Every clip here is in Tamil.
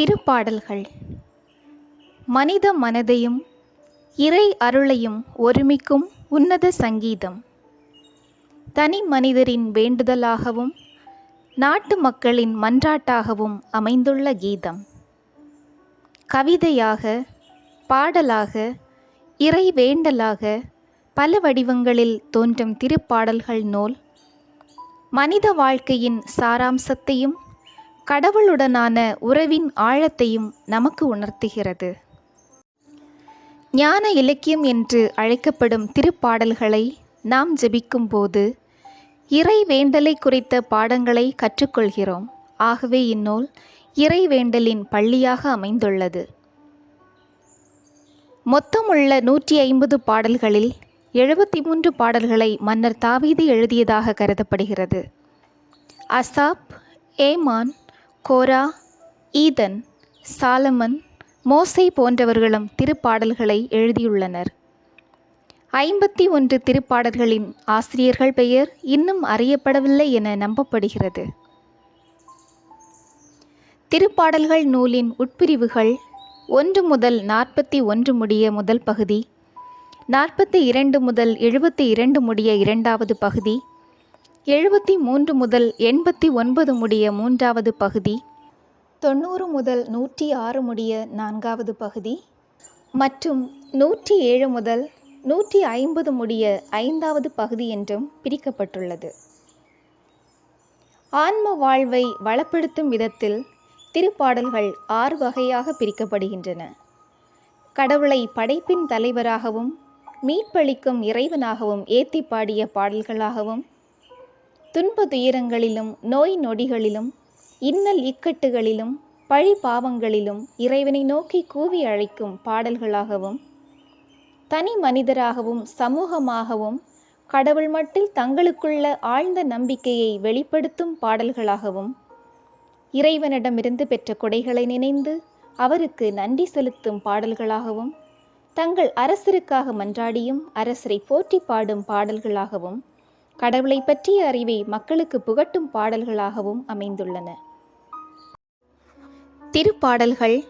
திருப்பாடல்கள். மனித மனதையும் இறை அருளையும் ஒருமிக்கும் உன்னத சங்கீதம். தனி மனிதரின் வேண்டுதலாகவும் நாட்டு மக்களின் மன்றாட்டாகவும் அமைந்துள்ள கீதம். கவிதையாக பாடலாக இறை வேண்டலாக பல வடிவங்களில் தோன்றும் திருப்பாடல்கள் நூல் மனித வாழ்க்கையின் சாராம்சத்தையும் கடவுளுடனான உறவின் ஆழத்தையும் நமக்கு உணர்த்துகிறது. ஞான இலக்கியம் என்று அழைக்கப்படும் திருப்பாடல்களை நாம் ஜெபிக்கும்போது இறை வேண்டலை குறித்த பாடங்களை கற்றுக்கொள்கிறோம். ஆகவே இந்நூல் இறை வேண்டலின் பள்ளியாக அமைந்துள்ளது. மொத்தமுள்ள நூற்றி ஐம்பது பாடல்களில் எழுபத்தி மூன்று பாடல்களை மன்னர் தாவீது எழுதியதாக கருதப்படுகிறது. அசாப் ஏமான் கோரா ஈதன் சாலமன் மோசை போன்றவர்களும் திருப்பாடல்களை எழுதியுள்ளனர். ஐம்பத்தி ஒன்று திருப்பாடல்களின் ஆசிரியர்கள் பெயர் இன்னும் அறியப்படவில்லை என நம்பப்படுகிறது. திருப்பாடல்கள் நூலின் உட்பிரிவுகள் ஒன்று முதல் நாற்பத்தி ஒன்று முடிய முதல் பகுதி நாற்பத்தி இரண்டு முதல் எழுபத்தி இரண்டு முடிய இரண்டாவது பகுதி எழுபத்தி மூன்று முதல் எண்பத்தி ஒன்பது முடிய மூன்றாவது பகுதி. தொண்ணூறு முதல் நூற்றி ஆறு முடிய நான்காவது பகுதி. மற்றும் நூற்றி ஏழு முதல் நூற்றி ஐம்பது முடிய ஐந்தாவது பகுதி என்றும் பிரிக்கப்பட்டுள்ளது. ஆன்ம வாழ்வை வளப்படுத்தும் விதத்தில் திருப்பாடல்கள் ஆறு வகையாக பிரிக்கப்படுகின்றன. கடவுளை படைப்பின் தலைவராகவும் மீட்பளிக்கும் இறைவனாகவும் ஏத்தி பாடிய பாடல்களாகவும் துன்ப துயரங்களிலும் நோய் நொடிகளிலும் இன்னல் இக்கட்டுகளிலும் பழி பாவங்களிலும் இறைவனை நோக்கி கூவி அழைக்கும் பாடல்களாகவும் தனி மனிதராகவும் சமூகமாகவும் கடவுள் மட்டில் தங்களுக்குள்ள ஆழ்ந்த நம்பிக்கையை வெளிப்படுத்தும் பாடல்களாகவும் இறைவனிடமிருந்து பெற்ற கொடைகளை நினைந்து அவருக்கு நன்றி செலுத்தும் பாடல்களாகவும் தங்கள் அரசருக்காக மன்றாடியும் அரசரை போற்றி பாடும் பாடல்களாகவும் கடவுளை பற்றிய அறிவை மக்களுக்கு புகட்டும் பாடல்களாகவும் அமைந்துள்ளன. திருப்பாடல்கள்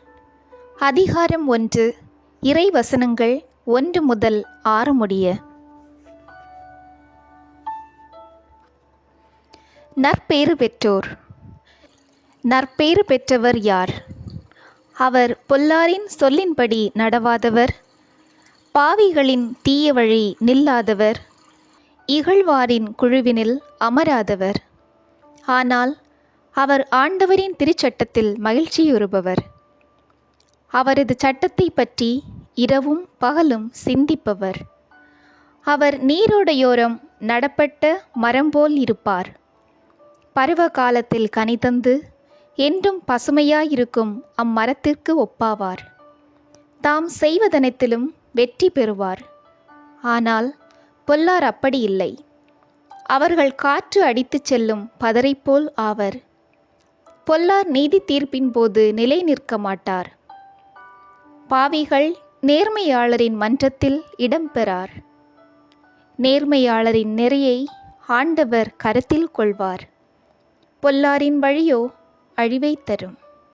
அதிகாரம் ஒன்று இறை வசனங்கள் ஒன்று முதல் ஆறு முடிய. நற்பேறு பெற்றோர். நற்பேறு பெற்றவர் யார்? அவர் பொல்லாரின் சொல்லின்படி நடவாதவர் பாவிகளின் தீய வழி நில்லாதவர் இகழ்வாரின் குழுவினில் அமராதவர். ஆனால் அவர் ஆண்டவரின் திருச்சட்டத்தில் மகிழ்ச்சியுறுபவர். அவரது சட்டத்தை பற்றி இரவும் பகலும் சிந்திப்பவர். அவர் நீரோடையோரம் நடப்பட்ட மரம்போல் இருப்பார். பருவ காலத்தில் கனிதந்து என்றும் பசுமையாயிருக்கும் அம்மரத்திற்கு ஒப்பாவார். தாம் செய்வதனத்திலும் வெற்றி பெறுவார். ஆனால் பொல்லார் அப்படி இல்லை. அவர்கள் காற்று அடித்துச் செல்லும் பதரைப்போல் ஆவர். பொல்லார் நீதி தீர்ப்பின் போது நிலை நிற்க மாட்டார். பாவிகள் நேர்மையாளரின் மன்றத்தில் இடம்பெறார் நேர்மையாளரின் நெறியை ஆண்டவர் கருத்தில் கொள்வார். பொல்லாரின் வழியோ அழிவை தரும்.